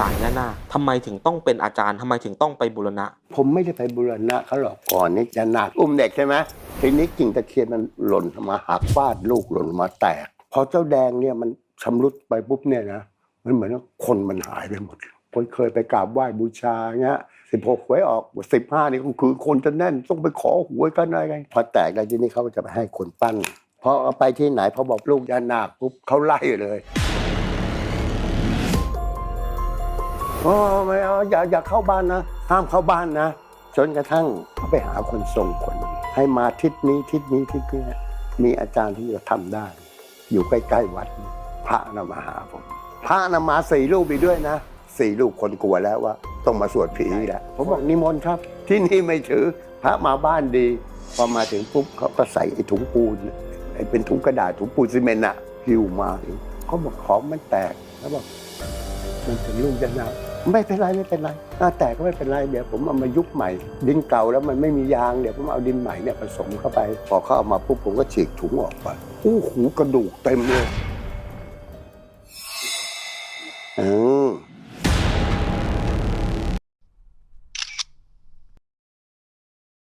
สายแน่นาคทำไมถึงต้องเป็นอาจารย์ทำไมถึงต้องไปบูรณะ ผมไม่ได้ไปบูรณะเขาหรอกก่อนนี่จะหนักอุ้มเด็กใช่ไหมทีนี้กิ่งตะเคียนมันหล่นมาหักฟาดลูกหล่นมาแตก พอเจ้าแดงเนี่ยมันชำรุดไปปุ๊บเนี่ยนะมันเหมือนว่าคนมันหายไปหมด คนเคยไปกราบไหว้บูชาเงี้ยสิบหกหวยออกสิบห้านี่ก็คือคนจะแน่นต้องไปขอหวยกันอะไรกันพอแตกแล้วทีนี้เขาก็จะไปให้คนปั้นพอเอาไปที่ไหนพอบอกลูกยานาคปุ๊บเขาไล่เลย โอ้ไม่เอาอย่าอย่าเข้าบ้านนะห้ามเข้าบ้านนะ จนกระทั่งเขาไปหาคนทรงคนให้มาทิศนี้ทิศนี้ทิศนี้มีอาจารย์ที่จะทำได้ อยู่ใกล้ๆวัด พระนมาหาผม พระนมาสี่รูปอีกด้วยนะสี่รูปคนกลัวแล้วว่า ต้องมาสวดผีแหละผมบอกนิมนต์ครับ ที่นี่ไม่ถือพระมาบ้านดี พอมาถึงปุ๊บเขาก็ใส่ไอ้ถุงปูนไอ้เป็นถุงกระดาษถุงปูนซีเมนต์อะหิวมาเขาบอกของมันแตกแล้วบอกมันเป็นลูกยันนา ไม่เป็นไรไม่เป็นไรถ้าแตกก็ไม่เป็นไรเดี๋ยวผมเอามายุบใหม่ ดินเก่าแล้วมันไม่มียางเดี๋ยวผมเอาดินใหม่เนี่ยผสมเข้าไป พอเขาเอามาปุ๊บผมก็ฉีกถุงออกไปอู้หูกระดูกเต็มเลยอืม